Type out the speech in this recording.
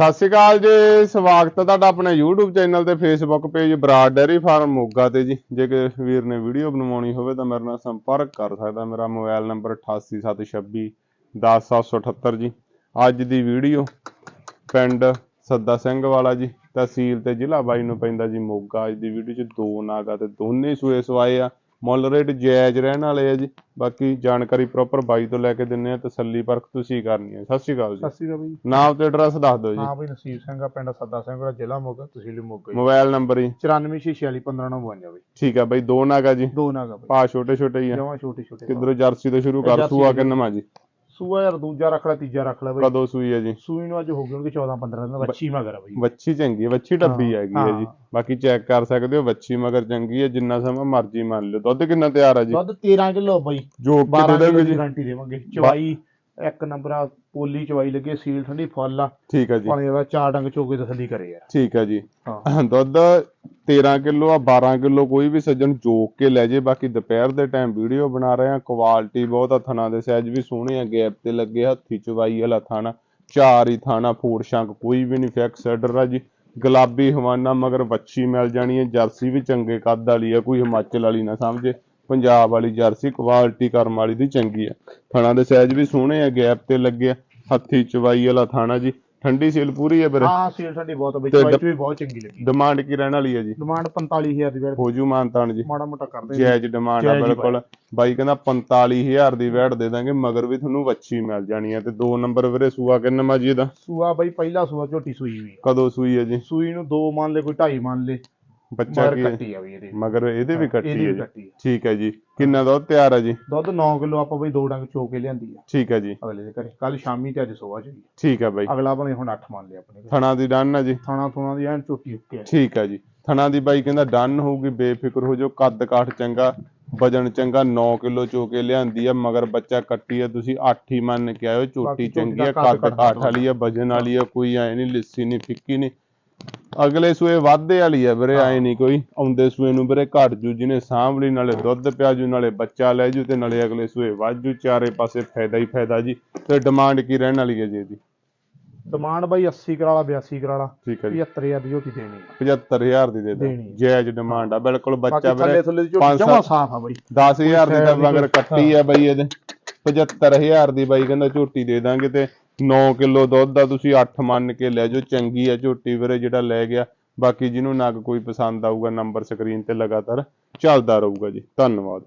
ਸਤਿ ਸ਼੍ਰੀ ਅਕਾਲ ਜੀ, ਸਵਾਗਤ ਹੈ ਤੁਹਾਡਾ ਆਪਣੇ YouTube ਚੈਨਲ ਤੇ Facebook page Broad dairy farm Moga ਤੇ ਜੀ। ਜੇ ਕਿਸੇ ਵੀਰ ਨੇ ਵੀਡੀਓ ਬਣਵਾਉਣੀ ਹੋਵੇ ਤਾਂ ਮੇਰੇ ਨਾਲ ਸੰਪਰਕ ਕਰ ਸਕਦਾ। ਮੇਰਾ ਮੋਬਾਈਲ ਨੰਬਰ 8876 10778 ਜੀ। ਅੱਜ ਦੀ ਵੀਡੀਓ ਪਿੰਡ ਸੱਦਾ ਸਿੰਘ ਵਾਲਾ ਜੀ, ਤਹਿਸੀਲ ਤੇ ਜ਼ਿਲ੍ਹਾ ਬਾਈ ਨੂੰ ਪੈਂਦਾ ਜੀ ਮੋਗਾ। ਅੱਜ ਦੀ ਵੀਡੀਓ 'ਚ ਦੋ ਨਾਗਾ ਤੇ ਦੋਨੇ ਸੂਏ ਸਵਾਏ ਆ। ਮੁੱਲ ਰੇਟ ਜਾਇਜ਼ ਰਹਿਣ ਵਾਲੇ ਆ ਜੀ। ਬਾਕੀ ਜਾਣਕਾਰੀ ਪ੍ਰੋਪਰ ਬਾਈ ਤੋਂ ਲੈ ਕੇ ਦਿੰਨੇ ਆ ਤਸੱਲੀ ਪਰਖ ਤੁਸੀਂ ਕਰਨੀ ਹੈ ਸਤਿ ਸ਼੍ਰੀ ਅਕਾਲ ਜੀ। ਸਤਿ ਸ਼੍ਰੀ ਅਕਾਲ ਬਈ ਨਾਮ ਤੇ ਐਡਰੈਸ ਦੱਸ ਦਿਓ ਜੀ। ਹਾਂ ਬਈ ਨਸੀਬ ਸਿੰਘ ਆ ਪਿੰਡ ਸੱਦਾ ਸਿੰਘ ਦਾ ਜ਼ਿਲ੍ਹਾ ਮੋਗਾ ਤਹਿਸੀਲ ਮੋਗਾ ਜੀ। ਮੋਬਾਈਲ ਨੰਬਰ ਜੀ। 94461592 ਬਈ ਠੀਕ ਆ ਬਈ ਦੋ ਨਾਗਾ ਜੀ। ਦੋ ਨਾਗਾ ਬਈ। ਪਾ ਛੋਟੇ ਛੋਟੇ ਹੀ ਆ। ਜਮਾ ਛੋਟੇ ਛੋਟੇ ਕਿਧਰੋਂ ਜਰਸੀ ਤੋਂ ਸ਼ੁਰੂ ਕਰ ਜਰਸੀ ਸੂਆ ਤੋਂ। ਕਿੰਨਵਾ ਜੀ? ਸੂਆ ਯਾਰ ਦੂਜਾ ਰੱਖ ਲੈ ਤੀਜਾ ਰੱਖ ਲੈ ਬਈ। ਕਦੋਂ ਸੂਈ ਹੈ ਜੀ? ਸੂਈ ਨੂੰ ਅੱਜ ਹੋ ਗਏ ਹੋਣਗੇ 14 15 ਦਿਨ ਬੱਚੀ ਮਗਰ ਆ ਬਈ। ਵੱਛੀ ਚੰਗੀ ਹੈ ਵੱਛੀ ਡੱਬੀ ਹਾਂ, ਹੈਗੀ ਹੈ ਜੀ। ਹਾਂ। ਬਾਕੀ ਚੈੱਕ ਕਰ ਸਕਦੇ ਹੋ ਵੱਛੀ ਮਗਰ ਚੰਗੀ ਹੈ ਜਿੰਨਾ ਸਮਾਂ ਮਰਜ਼ੀ ਮੰਨ ਲਿਓ। ਦੁੱਧ ਕਿੰਨਾ ਤਿਆਰ ਆ ਜੀ? ਦੁੱਧ 13 ਕਿਲੋ ਬਈ। ਜੋ ਕਿ 12 ਦੇ ਕਿਲੋ ਦੋਗੇ ਦੀ ਜੀ? ਗਾਰੰਟੀ ਦੇਵਾਂਗੇ। ਚਵਾਈ ਇੱਕ ਨੰਬਰ ਆ ਪੋਲੀ ਚਵਾਈ ਲੱਗੇ ਸੀਲ ਠੰਡੀ ਫੁੱਲ ਆ। ਠੀਕ ਹੈ ਜੀ। ਪਾਣੀ ਦਾ ਚਾਰ ਡੰਗ ਚੋਕੇ ਤਸੱਲੀ ਕਰੇ ਯਾਰ। ਠੀਕ ਹੈ ਜੀ। ਹਾਂ। ਦੁੱਧ 13 ਕਿਲੋ ਆ 12 ਕਿਲੋ ਕੋਈ ਵੀ ਸੱਜਣ ਜੋਕ ਕੇ ਲੈ ਜੇ। ਬਾਕੀ ਦੁਪਹਿਰ ਦੇ ਟਾਈਮ ਵੀਡੀਓ ਬਣਾ ਰਹੇ ਆ। ਕੁਆਲਿਟੀ ਬਹੁਤ ਆ, ਥਣਾ ਦੇ ਸਾਈਜ਼ ਵੀ ਸੋਹਣੇ ਆ। ਗੈਪ ਤੇ ਲੱਗੇ ਹੱਥੀ ਚਵਾਈ ਵਾਲਾ ਥਾਣਾ, ਚਾਰ ਹੀ ਥਾਣਾ, ਫੂਡ ਸ਼ੰਕ ਕੋਈ ਵੀ ਨਹੀਂ ਫਿਕਸ ਐਡਰ ਆ ਜੀ। ਗੁਲਾਬੀ ਹਵਾਨਾ ਮਗਰ ਵੱਛੀ ਮਿਲ ਜਾਣੀ ਹੈ ਜਰਸੀ ਵੀ ਚੰਗੇ ਕੱਦ ਵਾਲੀ ਆ, ਕੋਈ ਹਿਮਾਚਲ ਵਾਲੀ ਨਾ ਸਮਝੇ। ਪੰਜਾਬ ਵਾਲੀ ਜਰਸੀ ਕੁਆਲਿਟੀ ਕਰਮ ਵਾਲੀ ਦੀ ਚੰਗੀ ਆ। ਥਣਾ ਦੇ ਸਾਈਜ਼ ਵੀ ਸੋਹਣੇ ਆ ਗੈਪ ਤੇ ਲੱਗੇ ਆ। ਹੱਥੀ ਚਵਾਈ ਵਾਲਾ ਥਾਣਾ ਜੀ। ਠੰਡੀ ਸੀਲ ਪੂਰੀ ਹੈ ਵੀਰੇ ਹਾਂ ਸੀਲ ਠੰਡੀ ਬਹੁਤ ਬਈ ਤੇ ਚਵਾਈ ਡ- ਚ ਵੀ ਬਹੁਤ ਚੰਗੀ ਲੱਗੀ। ਡਿਮਾਂਡ ਕੀ ਰਹਿਣ ਵਾਲੀ ਹੈ ਜੀ? ਡਿਮਾਂਡ 45000 ਦੀ ਵੇੜ ਹੋ ਜੂ ਮਾਨਤਾਨ ਜੀ। ਮਾੜਾ ਮੋਟਾ ਕਰਦੇ ਜਾਇਜ਼ ਡਿਮਾਂਡ ਆ ਬਿਲਕੁਲ। ਬਾਈ। ਕਹਿੰਦਾ 45000 ਦੀ ਵੈਟ ਦੇ ਦਾਂਗੇ ਮਗਰ ਵੀ ਤੁਹਾਨੂੰ ਵੱਛੀ ਮਿਲ ਜਾਣੀ ਹੈ ਤੇ ਦੋ ਨੰਬਰ ਵੀਰੇ ਸੂਆ ਕਿੰਨਾ ਜੀ ਇਹਦਾ? ਸੂਆ ਬਈ ਪਹਿਲਾ ਸੂਆ ਝੋਟੀ ਸੂਈ ਹੋਈ ਕਦੋਂ ਸੂਈ ਹੈ ਜੀ? ਸੂਈ ਨੂੰ ਦੋ ਮੰਨ ਲੈ ਕੋਈ ਢਾਈ ਮੰਨ ਲੈ। ਬੱਚਾ ਮਗਰ ਕੀ ਹੈ? ਕੱਟੀ ਆ ਬਈ ਇਹਦੇ। ਮਗਰ ਇਹਦੇ ਵੀ ਕੱਟੀ ਹੈ ਵੀ ਜੀ। ਕੱਟੀ ਆ। ਠੀਕ ਹੈ ਜੀ। ਕਿੰਨਾ ਦੁੱਧ ਤਿਆਰ ਹੈ ਜੀ? ਦੁੱਧ 9 ਕਿਲੋ ਆਪਾਂ ਬਈ ਦੋ ਡੰਗ ਚੋ ਕੇ ਲਿਆਂਦੀ ਆ। ਠੀਕ ਹੈ ਜੀ। ਅਗਲੇ ਦੇ ਘਰੇ। ਕੱਲ ਸ਼ਾਮੀ ਤੇ ਅੱਜ ਸੋਆ ਚ ਠੀਕ ਹੈ ਬਾਈ। ਅਗਲਾ ਬਣੇ ਹੁਣ 8 ਮੰਨ ਲਿਆ ਆਪਣੇ। ਥਣਾ ਦੀ ਡਨ ਹੈ ਜੀ? ਥਾਣਾ ਥੁਣਾ ਦੀ ਐਨ ਝੋਟੀ ਉੱਕੇ ਆ ਠੀਕ ਹੈ ਜੀ। ਥਣਾ ਦੀ ਬਾਈ ਕਹਿੰਦਾ ਡਨ ਹੋਊਗੀ ਬੇਫਿਕਰ ਹੋ ਜਾਓ ਕੱਦ ਕਾਠ ਚੰਗਾ ਵਜਨ ਚੰਗਾ 9 ਕਿਲੋ ਚੋ ਕੇ ਲਿਆਂਦੀ ਆ ਮਗਰ ਬੱਚਾ ਕੱਟੀ ਆ ਤੁਸੀਂ 8 ਹੀ ਮੰਨ ਕੇ ਆਇਓ ਬਾਕੀ ਝੋਟੀ ਚੰਗੀ ਆ ਦਾ ਕੱਦ ਕੱਦ ਕਾਠ ਕਾਠ ਵਾਲੀ ਆ ਵਜਨ ਵਾਲੀ ਆ ਕੋਈ ਐ ਨਹੀਂ ਲਿੱਸੀ ਨਹੀਂ ਫਿੱਕੀ ਨਹੀਂ। ਅਗਲੇ ਸੂਏ ਵਾਧੇ ਵਾਲੀ ਆ ਵੀਰੇ ਐ ਨਹੀਂ ਕੋਈ। ਆਉਂਦੇ ਸੂਏ ਨੂੰ ਵੀਰੇ ਘਟ ਜੂ ਜਿਹਨੇ ਸਾਂਭਲੀ ਨਾਲੇ ਦੁੱਧ ਪਿਆ ਜੂ ਨਾਲੇ ਬੱਚਾ ਲੈ ਜੂ ਤੇ ਨਾਲੇ ਅਗਲੇ ਸੂਏ ਵਾਜੂ ਚਾਰੇ ਪਾਸੇ ਫਾਇਦਾ ਹੀ ਫਾਇਦਾ ਜੀ। ਤੇ ਡਿਮਾਂਡ ਕੀ ਰਹਿਣ ਵਾਲੀ ਹੈ ਜੀ ਇਹਦੀ? ਡਿਮਾਂਡ ਬਈ 80 ਕਰਾਲਾ 82 ਕਰਾਲਾ। ਠੀਕ ਹੈ ਜੀ। 75000 ਦੀ ਝੋਟੀ ਦੇਣੀ ਆ। 75000 ਦੀ ਦੇ ਦਾਂ। ਜਾਇਜ਼ ਡਿਮਾਂਡ ਆ। ਬਿਲਕੁਲ ਬੱਚਾ ਵੀਰੇ ਥੱਲੇ ਦੀ ਪੰਜ ਝੋਟੀ ਜਮਾ ਸੱਤ- ਸਾਫ਼ ਆ ਬਈ। 10000 ਦੀ ਤਾਂ ਕੋਈ ਮਗਰ ਫਾਇਦਾ ਕੱਟੀ ਆ ਬਈ ਇਹਦੇ। 75000 ਦੀ ਬਾਈ ਕਹਿੰਦਾ ਝੋਟੀ ਦੇ ਦਾਂਗੇ ਤੇ 9 ਕਿਲੋ ਦੁੱਧ ਦਾ ਤੁਸੀਂ 8 ਮੰਨ ਕੇ ਲੈ ਜਾਓ, ਚੰਗੀ ਆ ਝੋਟੀ ਵੀਰੇ, ਜਿਹੜਾ ਲੈ ਗਿਆ। ਬਾਕੀ ਜਿਹਨੂੰ ਨਗ ਕੋਈ ਪਸੰਦ ਆਊਗਾ ਨੰਬਰ ਸਕਰੀਨ ਤੇ ਲਗਾਤਾਰ ਚੱਲਦਾ ਰਹੂਗਾ ਜੀ। ਧੰਨਵਾਦ।